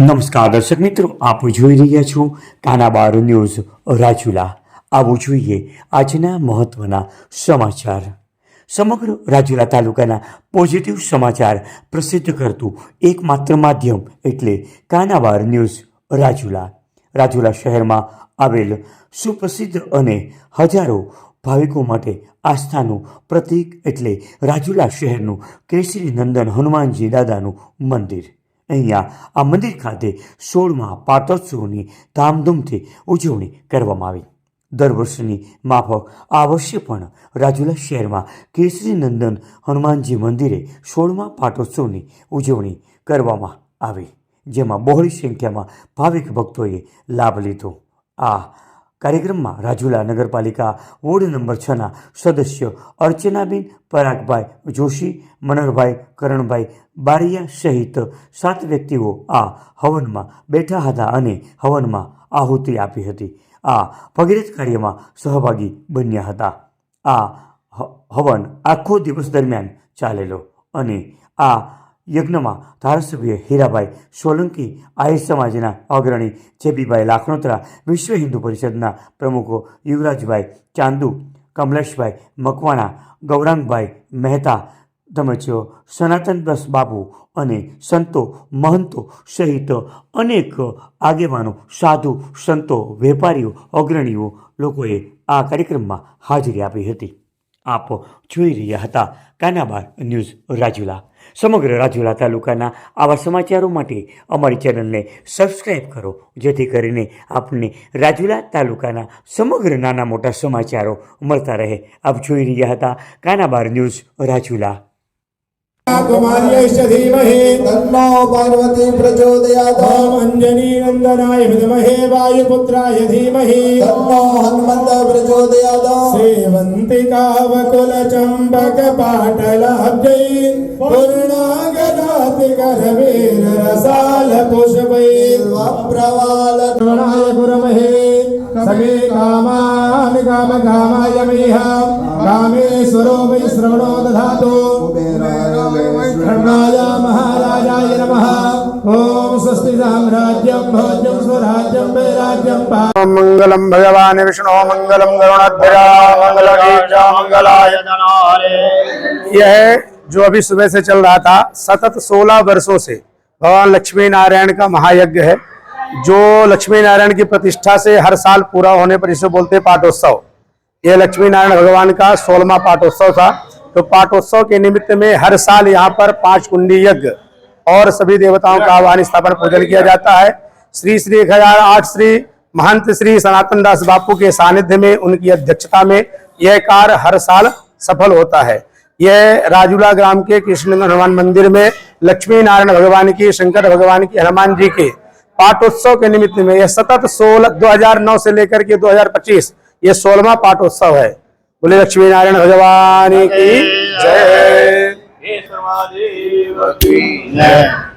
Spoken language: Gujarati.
નમસ્કાર દર્શક મિત્રો, આપ જોઈ રહ્યા છો કાનાબાર ન્યૂઝ રાજુલા. આવું જોઈએ આજના મહત્વના સમાચાર. સમગ્ર રાજુલા તાલુકાના પોઝિટિવ સમાચાર પ્રસિદ્ધ કરતું એકમાત્ર માધ્યમ એટલે કાનાબાર ન્યૂઝ રાજુલા. રાજુલા શહેરમાં આવેલ સુપ્રસિદ્ધ અને હજારો ભાવિકો માટે આસ્થાનું પ્રતીક એટલે રાજુલા શહેરનું કેસરી નંદન હનુમાનજી દાદાનું મંદિર. અહીંયા આ મંદિર ખાતે સોળમાં પાટોત્સવની ધામધૂમથી ઉજવણી કરવામાં આવી. દર વર્ષની માફક આ વર્ષે પણ રાજુલા શહેરમાં કેસરી નંદન હનુમાનજી મંદિરે સોળમાં પાટોત્સવની ઉજવણી કરવામાં આવી, જેમાં બહોળી સંખ્યામાં ભાવિક ભક્તોએ લાભ લીધો. આ કાર્યક્રમમાં રાજુલા નગરપાલિકા વોર્ડ નંબર છના સદસ્ય અર્ચનાબેન, પરાગભાઈ જોશી, મનોહરભાઈ કરણભાઈ બારિયા સહિત સાત વ્યક્તિઓ આ હવનમાં બેઠા હતા અને હવનમાં આહુતિ આપી હતી. આ ભગીરથ કાર્યમાં સહભાગી બન્યા હતા. આ હવન આખો દિવસ દરમિયાન ચાલેલો અને આ યજ્ઞમાં ધારાસભ્ય હીરાભાઈ સોલંકી, આહિર સમાજના અગ્રણી જેબીભાઈ લાખણોતરા, વિશ્વ હિન્દુ પરિષદના પ્રમુખો યુવરાજભાઈ ચાંદુ, કમલેશભાઈ મકવાણા, ગૌરાંગભાઈ મહેતા તેમજ સનાતનદાસ બાબુ અને સંતો મહંતો સહિત અનેક આગેવાનો, સાધુ, સંતો, વેપારીઓ, અગ્રણીઓ લોકોએ આ કાર્યક્રમમાં હાજરી આપી હતી. આપ જોઈ રહ્યા હતા. કાનાબાર ન્યૂઝ રાજુલા. સમગ્ર રાજુલા તાલુકાના આવા સમાચારો માટે અમારી ચેનલને સબસ્ક્રાઈબ કરો, જેથી કરીને આપને રાજુલા તાલુકાના સમગ્ર નાના મોટા સમાચારો મળતા રહે. આપ જોઈ રહ્યા હતા. કાનાબાર ન્યૂઝ રાજુલા. कुमार्यश्च धीमहि तन्नो पार्वती प्रचोदयात् ॐ अञ्जनीनन्दनाय विद्महे वायुपुत्राय धीमहि तन्नो हनुमन्त प्रचोदयात् सेवन्तिकावकुलचम्बकपाटलाब्जै पूर्णागदातिकरवीररसालपुष्पै प्रवाल श्रवणाय गुरमहे सगे कामानि कामकामाय मह्यः कामेश्वरो वै श्रवणो दधातु। महाराजाय नमः। ॐ स्वस्ति साम्राज्यं स्वराज्यं मंगलम भगवान विष्णु मंगलम गरुणाध्वजा मंगल मंगलाय यह जो अभी सुबह से चल रहा था, सतत 16 वर्षों से भगवान लक्ष्मी नारायण का महायज्ञ है। जो लक्ष्मी नारायण की प्रतिष्ठा से हर साल पूरा होने पर इसे बोलते हैं पाठोत्सव यह लक्ष्मी नारायण भगवान का सोलवा पाठोत्सव था। तो पाठोत्सव के निमित्त में हर साल यहाँ पर पाँच कुंडी यज्ञ और सभी देवताओं का आह्वान स्थापन पूजन किया जाता है। श्री श्री एक हज़ार आठ श्री महंत श्री सनातन दास बापू के सानिध्य में, उनकी अध्यक्षता में यह कार्य हर साल सफल होता है। यह राजूला ग्राम के कृष्ण हनुमान मंदिर में लक्ष्मी नारायण भगवान की, शंकर भगवान की, हनुमान जी के पाठोत्सव के निमित्त में यह सतत सोलह 2009 से लेकर के 2025 ये सोलवा पाठोत्सव है। बोले लक्ष्मी नारायण भगवान की जय। की जय